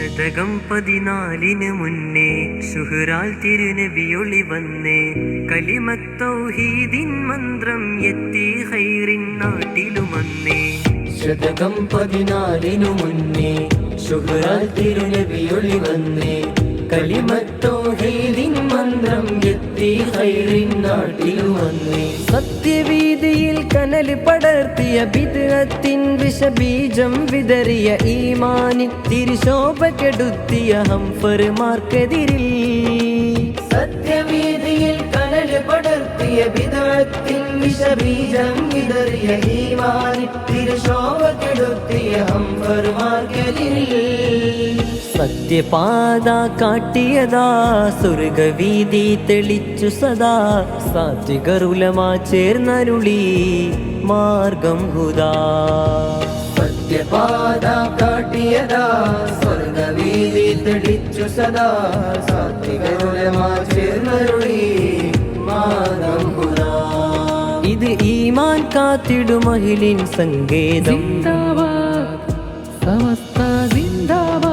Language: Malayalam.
ശതകം പതിനാലിന് മുന്നേ സുഹറാൽ തിരുനബിയൊളി വന്നേ. കലിമത്തൗഹീദിൻ മന്ത്രം എത്തി ഹൈറിൻ നാട്ടിലുമന്നേ ശതകം പതിനാലിനു മുന്നേ ശുഹ്റാൽ തിരുനബിയൊളി വന്നേ. കലിമത്തൗഹീദ് എത്തി ഹൈറിൻ നാട്ടിൽ വന്നേ സത്യവീതിയിൽ കനൽ പടർത്തിയ ബിദ്അത്തിൻ വിഷബീജം വിതറിയ ഈമാനിൻ തിരിശോഭ കെടുത്തിയ ഹംഫർമാർക്കെതിരിൽ സത്യവീതിയിൽ കനൽ പടർത്തിയ ബിദ്അത്തിൻ വിഷബീജം വിതറിയ ഈമാനിൻ തിരിശോഭ കെടുത്തിയ ഹംഫർമാർക്കെതിരിൽ സത്യപാത കാട്ടിയതാ സ്വർഗവീതി തെളിച്ചു സദാ. സാത്വികരുലമാ ചേർന്നരുളി മാർഗം ഹുദാ. സത്യപാത കാട്ടിയതാ സ്വർഗവീതി തെളിച്ചു സദാ. സാത്വികരുലമാ ചേർന്നരുളി മാർഗം ഹുദാ. ഇത് ഈമാൻ കാത്തിടു കാത്തിടുമഹിലിൻ സങ്കേതം. സമസ്ത ജിന്ദാബാദ്